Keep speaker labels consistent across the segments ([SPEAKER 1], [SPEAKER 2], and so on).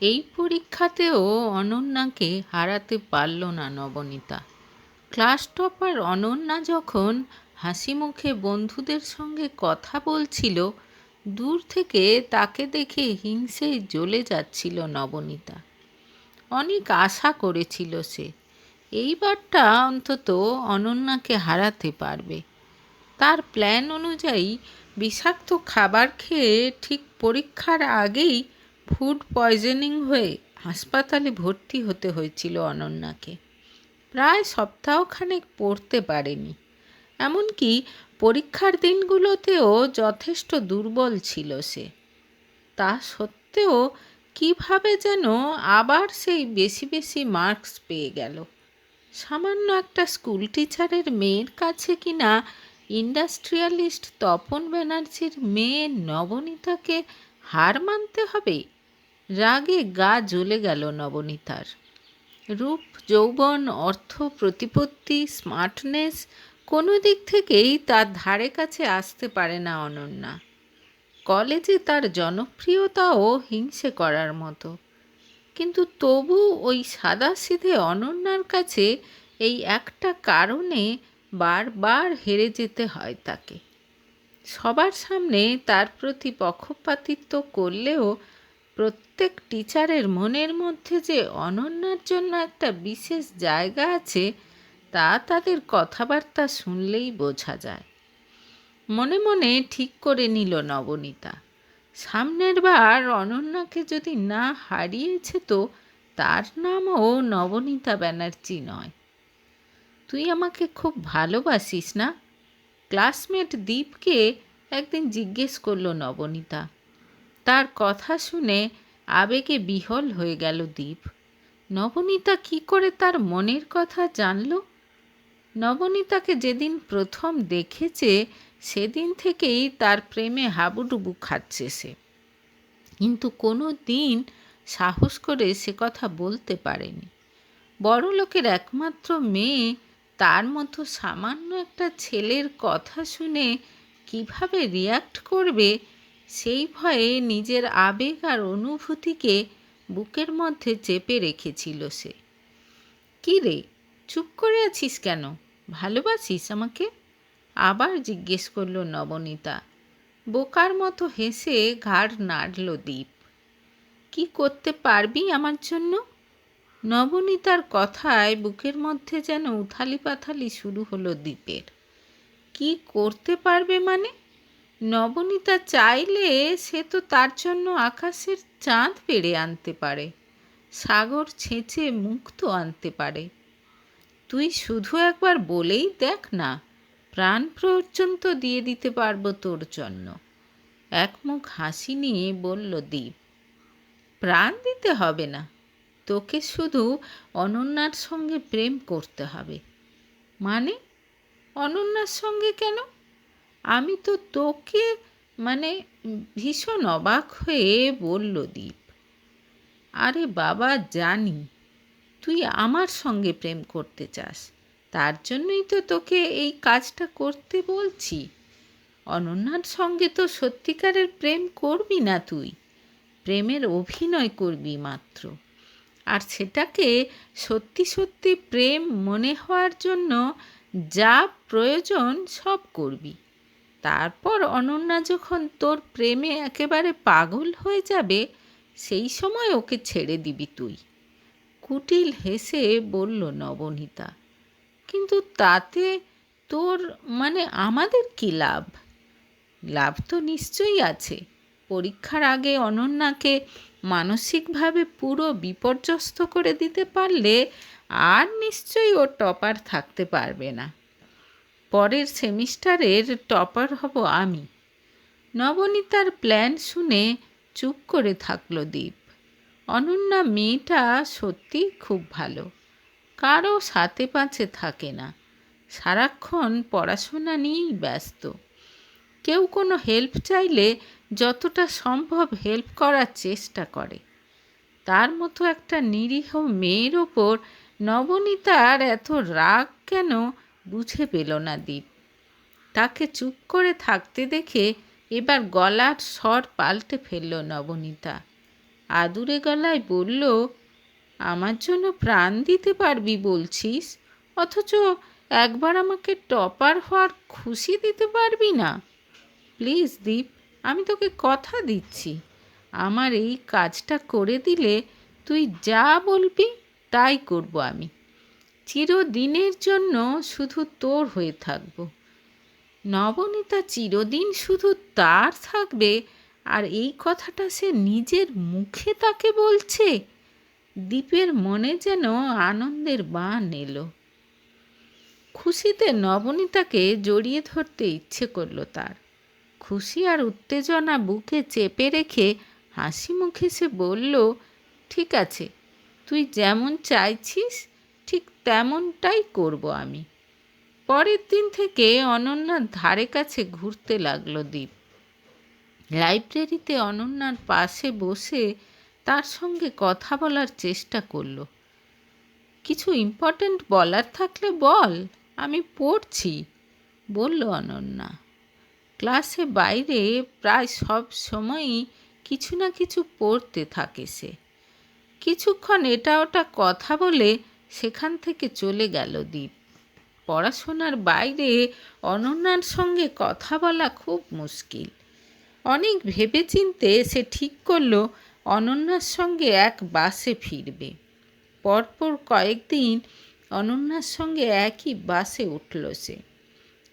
[SPEAKER 1] এই পরীক্ষাতেও অনন্যাকে হারাতে পারল না নবনীতা। ক্লাস টপার অনন্যা যখন হাসি মুখে বন্ধুদের সঙ্গে কথা বলছিল, দূর থেকে তাকে দেখে হিংসে জ্বলে যাচ্ছিল নবনীতা। অনেক আশা করেছিল সে, এইবারটা অন্তত অনন্যাকে হারাতে পারবে। তার প্ল্যান অনুযায়ী বিষাক্ত খাবার খেয়ে ঠিক পরীক্ষার আগেই ফুড পয়জনিং হয়ে হাসপাতালে ভর্তি হতে হয়েছিল অনন্যাকে। প্রায় সপ্তাহখানেক পড়তে পারেনি। এমনকি পরীক্ষার দিনগুলোতেও যথেষ্ট দুর্বল ছিল সে। তা সত্ত্বেও কীভাবে যেন আবার সেই বেশি বেশি মার্কস পেয়ে গেল। সামান্য একটা স্কুল টিচারের মেয়ের কাছে কিনা ইন্ডাস্ট্রিয়ালিস্ট তপন ব্যানার্জির মেয়ে নবনীতাকে হার মানতে হবে রাগে গা জ্বলে গেল নবনীতার। রূপ, যৌবন, অর্থ, প্রতিপত্তি, স্মার্টনেস, কোনো দিক থেকেই তার ধারে কাছে আসতে পারে না অনন্যা। কলেজে তার জনপ্রিয়তাও হিংসে করার মতো। কিন্তু তবু ওই সাদা সিধে অনন্যার কাছে এই একটা কারণে বারবার হেরে যেতে হয় তাকে। সবার সামনে তার প্রতি পক্ষপাতিত্ব করলেও প্রত্যেক টিচারের মনের মধ্যে যে অনন্যার জন্য একটা বিশেষ জায়গা আছে, তা তাদের কথাবার্তা শুনলেই বোঝা যায়। মনে মনে ঠিক করে নিল নবনীতা। সামনের বার অনন্যাকে যদি না হারিয়েছে তো তার নামও নবনীতা ব্যানার্জি নয়। তুই আমাকে খুব ভালোবাসিস না? ক্লাসমেট দীপকে একদিন জিজ্ঞেস করল নবনীতা। তার কথা শুনে আবেগে বিহল হয়ে গেল দীপ। নবনীতা কি করে তার মনের কথা জানল? নবনীতাকে যেদিন প্রথম দেখেছে, সেদিন থেকেই তার প্রেমে হাবুডুবু খাচ্ছে সে। কিন্তু কোনো দিন সাহস করে সে কথা বলতে পারেনি। বড় লোকের একমাত্র মেয়ে তার মতো সামান্য একটা ছেলের কথা শুনে কীভাবে রিয়াক্ট করবে সেই ভয়ে নিজের আবেগ আর অনুভূতিকে বুকের মধ্যে চেপে রেখেছিল সে। কী রে, চুপ করে আছিস কেন? ভালোবাসিস আমাকে? আবার জিজ্ঞেস করল নবনীতা। বোকার মতো হেসে ঘাড় নাড়ল দ্বীপ কি করতে পারবি আমার জন্য? নবনীতার কথায় বুকের মধ্যে যেন উথালি পাথালি শুরু হলো দ্বীপের কি করতে পারবে মানে? নবনীতা চাইলে সে তো তার জন্য আকাশের চাঁদ পেড়ে আনতে পারে। সাগর ছেঁচে মুক্ত আনতে পারে। তুই শুধু একবার বলেই দেখ না, প্রাণ পর্যন্ত দিয়ে দিতে পারব তোর জন্য। একমুখ হাসি নিয়ে বলল দীপ, প্রাণ দিতে হবে না, তোকে শুধু অনন্যার সঙ্গে প্রেম করতে হবে। মানে অনন্যার সঙ্গে কেন? আমি তো তোকে মানে ভীষণ অবাক হয়ে বলল দীপ। আরে বাবা, জানি। তুই আমার সঙ্গে প্রেম করতে চাস। তার জন্যই তো তোকে এই কাজটা করতে বলছি। অনন্যার সঙ্গে তো সত্যিকারের প্রেম করবি না তুই। প্রেমের অভিনয় করবি মাত্র। আর সেটাকে সত্যি সত্যি প্রেম মনে হওয়ার জন্য যা প্রয়োজন সব করবি। তারপর অনন্যা যখন তোর প্রেমে একেবারে পাগল হয়ে যাবে, সেই সময় ওকে ছেড়ে দিবি তুই। কুটিল হেসে বলল, নবনীতা, কিন্তু তাতে তোর মানে আমাদের কি লাভ? লাভ তো নিশ্চয়ই আছে। পরীক্ষার আগে অনন্যাকে মানসিকভাবে পুরো বিপর্যস্ত করে দিতে পারলে আর নিশ্চয়ই ও টপার থাকতে পারবে না। পরের সেমিস্টারের টপার হব আমি। নবনীতার প্ল্যান শুনে চুপ করে থাকল দ্বীপ অনন্যা মেয়েটা সত্যি খুব ভালো। কারও সাথে পাঁচে থাকে না। সারাক্ষণ পড়াশোনা নিয়েই ব্যস্ত। কেউ কোনো হেল্প চাইলে যতটা সম্ভব হেল্প করার চেষ্টা করে। তার মতো একটা নিরীহ মেয়ের ওপর নবনীতার এত রাগ কেন বুঝে পেল না দ্বীপ তাকে চুপ করে থাকতে দেখে এবার গলার স্বর পাল্টে ফেলল নবনীতা। আদুরে গলায় বলল, আমার জন্য প্রাণ দিতে পারবি বলছিস? অথচ একবার আমাকে টপার হওয়ার খুশি দিতে পারবি না। প্লিজ দীপ, আমি তোকে কথা দিচ্ছি। আমার এই কাজটা করে দিলে তুই যা বলবি তাই করব আমি। চিরদিনের জন্য শুধু তোর হয়ে থাকব। নবনীতা চিরদিন শুধু তার থাকবে, আর এই কথাটা সে নিজের মুখে তাকে বলছে। দ্বীপের মনে যেন আনন্দের বান এলো। খুশিতে নবনীতাকে জড়িয়ে ধরতে ইচ্ছে করল তার। খুশি আর উত্তেজনা বুকে চেপে রেখে হাসি মুখে সে বলল, ঠিক আছে, তুই যেমন চাইছিস ঠিক তেমনটাই করব আমি। পরের দিন থেকে অনন্যার ধারে কাছে ঘুরতে লাগল দ্বীপ লাইব্রেরিতে অনন্যার পাশে বসে তার সঙ্গে কথা বলার চেষ্টা করল। কিছু ইম্পর্ট্যান্ট বলার থাকলে বল, আমি পড়ছি, বলল অনন্যা। ক্লাসে বাইরে প্রায় সব সময়ই কিছু না কিছু পড়তে থাকে সে। কিছুক্ষণ এটা ওটা কথা বলে সেখান থেকে চলে গেল দ্বীপ পড়াশোনার বাইরে অনন্যার সঙ্গে কথা বলা খুব মুশকিল। অনেক ভেবেচিন্তে সে ঠিক করল অনন্যার সঙ্গে এক বাসে ফিরবে। পরপর কয়েকদিন অনন্যার সঙ্গে একই বাসে উঠল সে।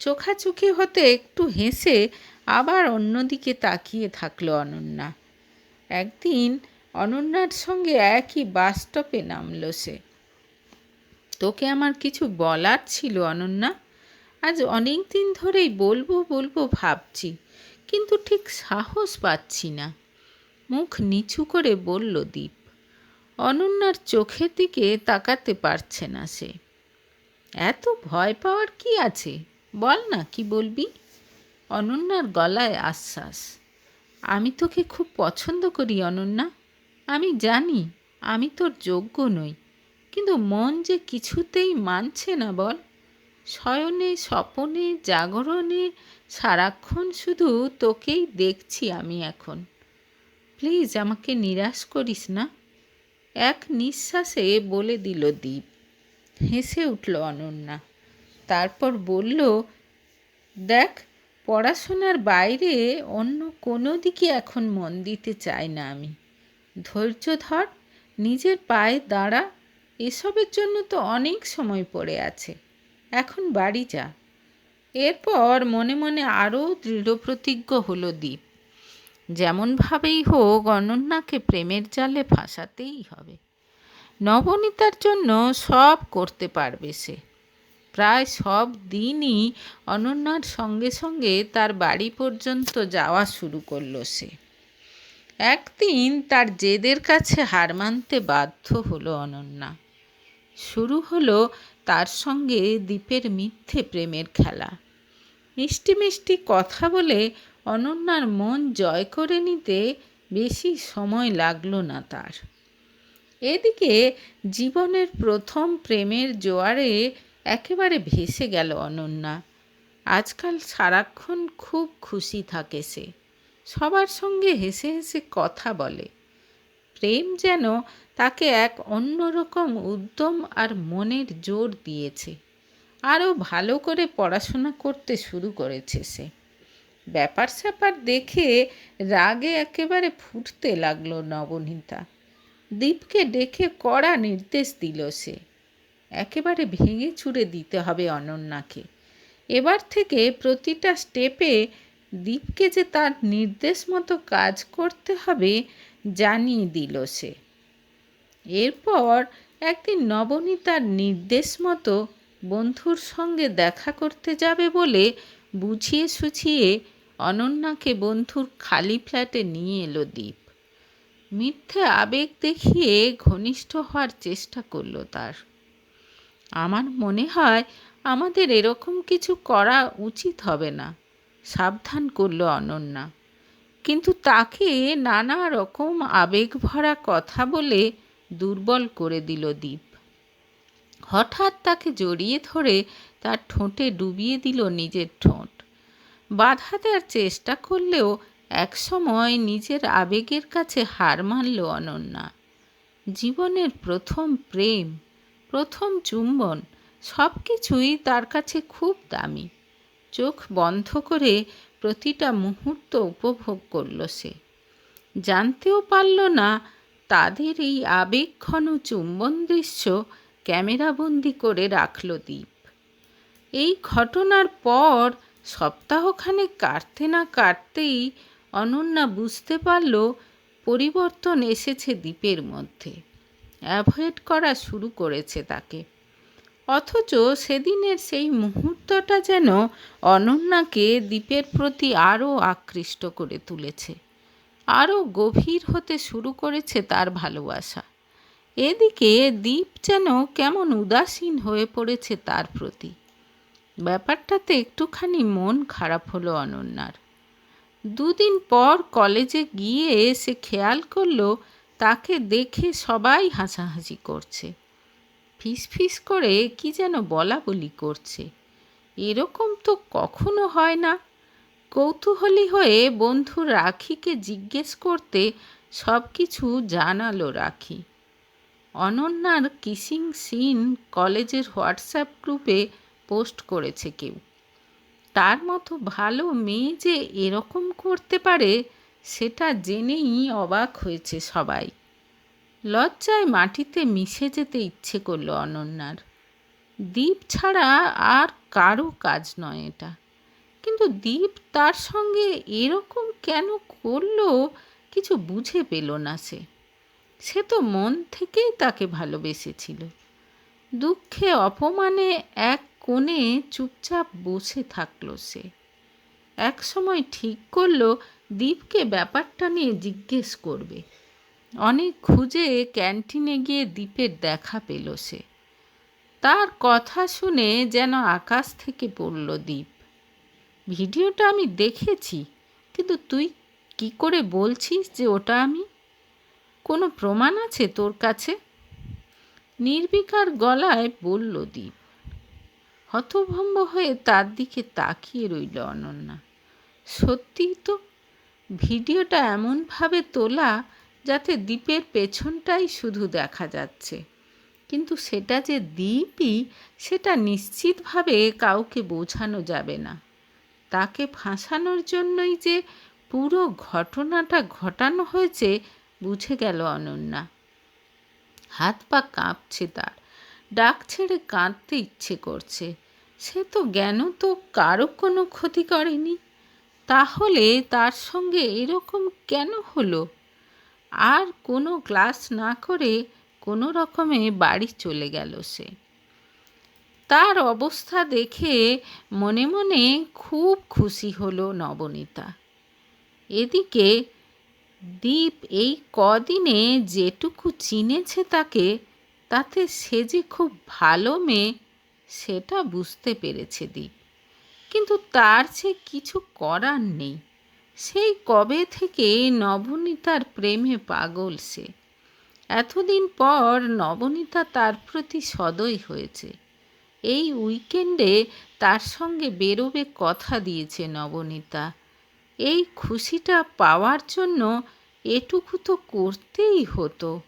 [SPEAKER 1] চোখাচোখি হতে একটু হেসে আবার অন্যদিকে তাকিয়ে থাকল অনন্যা। একদিন অনন্যার সঙ্গে একই বাস স্টপে নামল সে। তোকে আমার কিছু বলার ছিল অনন্যা। আজ অনেক দিন ধরেই বলব বলব ভাবছি, কিন্তু ঠিক সাহস পাচ্ছি না। মুখ নিচু করে বলল দীপ, অনন্যার চোখের দিকে তাকাতে পারছে না সে। এত ভয় পাওয়ার কি আছে? বল না, কি বলবি? অনন্যার গলায় আশ্বাস, আমি তোকে খুব পছন্দ করি অনন্যা। আমি জানি, আমি তোর যোগ্য নই। কিন্তু মন যে কিছুতেই মানছে না বল। শয়নে, স্বপনে, জাগরণে, সারাক্ষণ শুধু তোকেই দেখছি আমি এখন। প্লিজ আমাকে নিরাশ করিস না। এক নিঃশ্বাসে বলে দিল দ্বীপ হেসে উঠল অনন্যা। তারপর বলল, দেখ, পড়াশোনার বাইরে অন্য কোনো দিকে এখন মন দিতে চাই না আমি। ধৈর্য ধর, নিজের পায়ে দাঁড়া এসবের জন্য তো অনেক সময় পড়ে আছে। এখন বাড়ি যা। এরপর মনে মনে আরও দৃঢ়প্রতিজ্ঞ হলো দ্বীপ যেমনভাবেই হোক অনন্যাকে প্রেমের জালে ফাঁসাতেই হবে। নবনীতার জন্য সব করতে পারবে সে। প্রায় সব দিনই অনন্যার সঙ্গে সঙ্গে তার বাড়ি পর্যন্ত যাওয়া শুরু করল সে। একদিন তার জেদের কাছে হার মানতে বাধ্য হলো অনন্যা। শুরু হলো তার সঙ্গে দ্বীপের মিথ্যে প্রেমের খেলা। মিষ্টি মিষ্টি কথা বলে অনন্যার মন জয় করে নিতে বেশি সময় লাগল না তার। এদিকে জীবনের প্রথম প্রেমের জোয়ারে একেবারে ভেসে গেল অনন্যা। আজকাল সারাক্ষণ খুব খুশি থাকে সে। সবার সঙ্গে হেসে হেসে কথা বলে। প্রেম যেন তাকে এক অন্যরকম উদ্যম আর মনের জোর দিয়েছে। আরও ভালো করে পড়াশোনা করতে শুরু করেছে সে। ব্যাপার স্যাপার দেখে রাগে একেবারে ফুটতে লাগল নবনীতা। দীপকে ডেকে কড়া নির্দেশ দিল সে। একেবারে ভেঙে চুড়ে দিতে হবে অনন্যাকে। এবার থেকে প্রতিটা স্টেপে দীপকে যে তার নির্দেশ মতো কাজ করতে হবে জানিয়ে দিল সে। এরপর একদিন নবনীতার নির্দেশ মতো বন্ধুর সঙ্গে দেখা করতে যাবে বলে বুঝিয়ে সুঝিয়ে অনন্যাকে বন্ধুর খালি ফ্ল্যাটে নিয়ে এলো দ্বীপ মিথ্যে আবেগ দেখিয়ে ঘনিষ্ঠ হওয়ার চেষ্টা করল তার। আমার মনে হয় আমাদের এরকম কিছু করা উচিত হবে না, সাবধান করল অনন্যা। কিন্তু তাকে নানা রকম আবেগ ভরা কথা বলে দুর্বল করে দিল দ্বীপ হঠাৎ তাকে জড়িয়ে ধরে তার ঠোঁটে ডুবিয়ে দিল নিজের ঠোঁট। বাধা দেওয়ার চেষ্টা করলেও একসময় নিজের আবেগের কাছে হার মানল অনন্যা। জীবনের প্রথম প্রেম, প্রথম চুম্বন সব কিছুই তার কাছে খুব দামি। চোখ বন্ধ করে প্রতিটা মুহূর্ত উপভোগ করল সে। জানতেও পারল না তাদের এই আবেগঘন চুম্বন দৃশ্য ক্যামেরাবন্দি করে রাখল দ্বীপ এই ঘটনার পর সপ্তাহখানেক কাটতে না কাটতেই অনন্যা বুঝতে পারল পরিবর্তন এসেছে দ্বীপের মধ্যে। অ্যাভয়েড করা শুরু করেছে তাকে। অথচ সেদিনের সেই মুহূর্তটা যেন অনন্যাকে দ্বীপের প্রতি আরও আকৃষ্ট করে তুলেছে। আরও গভীর হতে শুরু করেছে তার ভালোবাসা। এদিকে দ্বীপ যেন কেমন উদাসীন হয়ে পড়েছে তার প্রতি। ব্যাপারটাতে একটুখানি মন খারাপ হলো অনন্যার। দুদিন পর কলেজে গিয়ে সে খেয়াল করল, তাকে দেখে সবাই হাসাহাসি করছে। ফিস ফিস করে কি যেন বলা বলি করছে। এরকম তো কখনো হয় না। কৌতূহলী হয়ে বন্ধু রাখিকে জিজ্ঞেস করতে সব কিছু জানালো রাখি। অনন্যার কিসিং সিন কলেজের হোয়াটসঅ্যাপ গ্রুপে পোস্ট করেছে কেউ। তার মতো ভালো মেয়ে যে এরকম করতে পারে, সেটা জেনেই অবাক হয়েছে সবাই। লজ্জায় মাটিতে মিশে যেতে ইচ্ছে করল অনন্যার। দ্বীপ ছাড়া আর কারও কাজ নয় এটা। কিন্তু দীপ তার সঙ্গে এরকম কেন করল কিছু বুঝে পেল না সে। সে তো মন থেকেই তাকে ভালোবেসেছিল। দুঃখে অপমানে এক কোণে চুপচাপ বসে থাকল সে। এক সময় ঠিক করল দীপকে ব্যাপারটা নিয়ে জিজ্ঞেস করবে। অনেক খুঁজে ক্যান্টিনে গিয়ে দ্বীপের দেখা পেল সে। তার কথা শুনে যেন আকাশ থেকে পড়ল দ্বীপ ভিডিওটা আমি দেখেছি, কিন্তু তুই কি করে বলছিস যে ওটা আমি? কোনো প্রমাণ আছে তোর কাছে? নির্বিকার গলায় বলল দীপ। হতভম্ব হয়ে তার দিকে তাকিয়ে রইল অনন্যা। সত্যিই তো, ভিডিওটা এমনভাবে তোলা যাতে দ্বীপের পেছনটাই শুধু দেখা যাচ্ছে। কিন্তু সেটা যে দ্বীপই সেটা নিশ্চিতভাবে কাউকে বোঝানো যাবে না। তাকে ফাঁসানোর জন্যই যে পুরো ঘটনাটা ঘটানো হয়েছে, বুঝে গেল অনন্যা। হাত পা কাঁপছে তার। ডাক ছেড়ে কাঁদতে ইচ্ছে করছে। সে তো জ্ঞান তো কারও কোনো ক্ষতি করেনি। তাহলে তার সঙ্গে এরকম কেন হলো? আর কোনো ক্লাস না করে কোনো রকমে বাড়ি চলে গেল সে। তার অবস্থা দেখে মনে মনে খুব খুশি হলো নবনীতা। এদিকে দীপ এই কদিনে যেটুকু চিনেছে তাকে, তাতে সে যে খুব ভালো মেয়ে, সেটা বুঝতে পেরেছে দীপ। কিন্তু তার সে কিছু করার নেই। সেই কবে থেকে নবনীতার প্রেমে পাগল সে। এতদিন পর নবনীতা তার প্রতি সদয় হয়েছে। এই উইকেন্ডে তার সঙ্গে বেরোবে কথা দিয়েছে নবনীতা। এই খুশিটা পাওয়ার জন্য এটুকু তো করতেই হতো।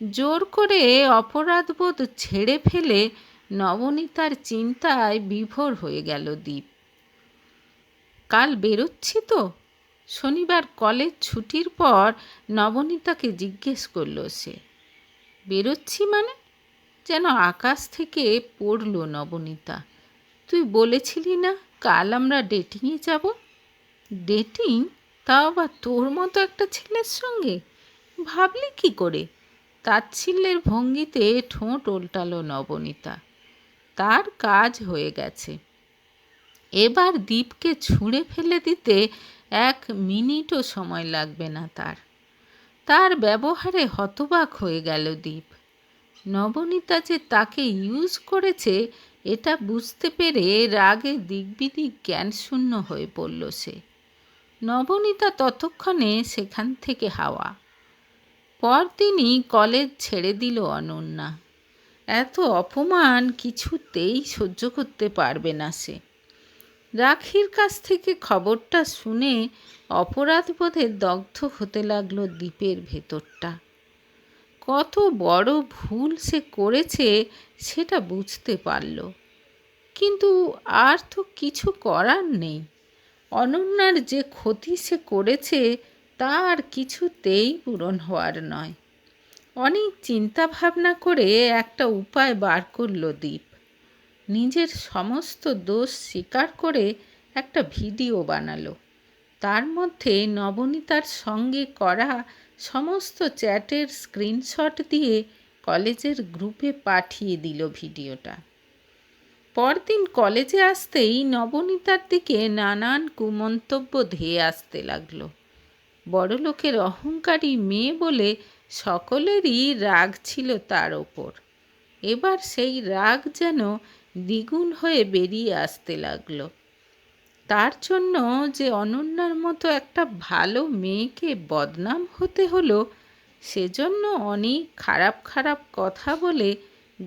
[SPEAKER 1] জোর করে অপরাধবোধ ছেড়ে ফেলে নবনীতার চিন্তায় বিভোর হয়ে গেল দ্বীপ কাল বেরোচ্ছি তো। শনিবার কলেজ ছুটির পর নবনীতাকে জিজ্ঞেস করল সে। বেরোচ্ছি মানে? যেন আকাশ থেকে পড়ল নবনীতা। তুই বলেছিলি না কাল আমরা ডেটিংয়ে যাব? ডেটিং তাও আবার তোর মতো একটা ছেলের সঙ্গে? ভাবলি কি করে? তাচ্ছিল্যের ভঙ্গিতে ঠোঁট ওল্টালো নবনীতা। তার কাজ হয়ে গেছে। এবার দ্বীপকে ছুঁড়ে ফেলে দিতে এক মিনিটও সময় লাগবে না তার। তার ব্যবহারে হতবাক হয়ে গেল দ্বীপ নবনীতা যে তাকে ইউজ করেছে, এটা বুঝতে পেরে রাগে দিকবিদিক জ্ঞানশূন্য হয়ে পড়ল সে। নবনীতা ততক্ষণে সেখান থেকে হাওয়া। পরদিনই কলেজ ছেড়ে দিল অনন্যা। এত অপমান কিছুতেই সহ্য করতে পারবে না সে। রাখির কাছ থেকে খবরটা শুনে অপরাধবোধে দগ্ধ হতে লাগল দ্বীপের ভেতরটা। কত বড় ভুল সে করেছে সেটা বুঝতে পারল। কিন্তু আর তো কিছু করার নেই। অনন্যার যে ক্ষতি সে করেছে তা আর কিছুতেই পূরণ হওয়ার নয়। অনেক চিন্তা ভাবনা করে একটা উপায় বার করল দ্বীপ নিজের সমস্ত দোষ স্বীকার করে একটা ভিডিও বানালো। তার মধ্যে নবনীতার সঙ্গে করা সমস্ত চ্যাটের স্ক্রিনশট দিয়ে কলেজের গ্রুপে পাঠিয়ে দিল ভিডিওটা। পরদিন কলেজে আসতেই নবনীতার দিকে নানান কুমন্তব্য ধেয়ে আসতে লাগল। বড়লোকের অহংকারী মেয়ে বলে সকলেরই রাগ ছিল তার ওপর। এবার সেই রাগ যেন দ্বিগুণ হয়ে বেরিয়ে আসতে লাগল। তার জন্য যে অনন্যার মতো একটা ভালো মেয়েকে বদনাম হতে হলো, সেজন্য অনেক খারাপ খারাপ কথা বলে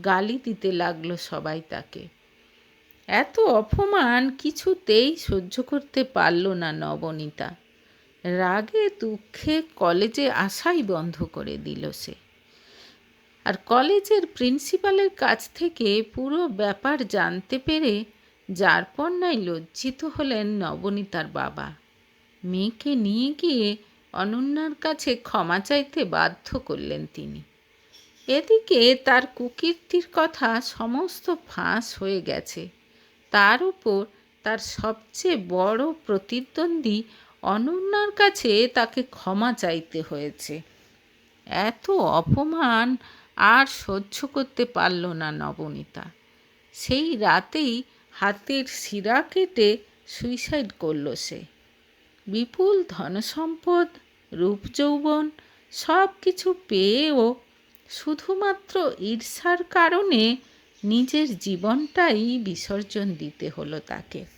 [SPEAKER 1] গালি দিতে লাগল সবাই তাকে। এত অপমান কিছুতেই সহ্য করতে পারল না নবনীতা। রাগে দুঃখে কলেজে আসাই বন্ধ করে দিল সে। আর কলেজের প্রিন্সিপালের কাছ থেকে পুরো ব্যাপার জানতে পেরে যার পণ্যায় লজ্জিত হলেন নবনীতার বাবা। মেয়েকে নিয়ে গিয়ে অনন্যার কাছে ক্ষমা চাইতে বাধ্য করলেন তিনি। এদিকে তার কুকীর্তির কথা সমস্ত ফাঁস হয়ে গেছে। তার উপর তার সবচেয়ে বড় প্রতিদ্বন্দ্বী অনন্যার কাছে তাকে ক্ষমা চাইতে হয়েছে। এত অপমান আর সহ্য করতে পারল না নবনীতা। সেই রাতেই হাতের শিরা কেটে সুইসাইড করল সে। বিপুল ধনসম্পদ, রূপ যৌবন সব কিছু পেয়েও শুধুমাত্র ঈর্ষার কারণে নিজের জীবনটাই বিসর্জন দিতে হলো তাকে।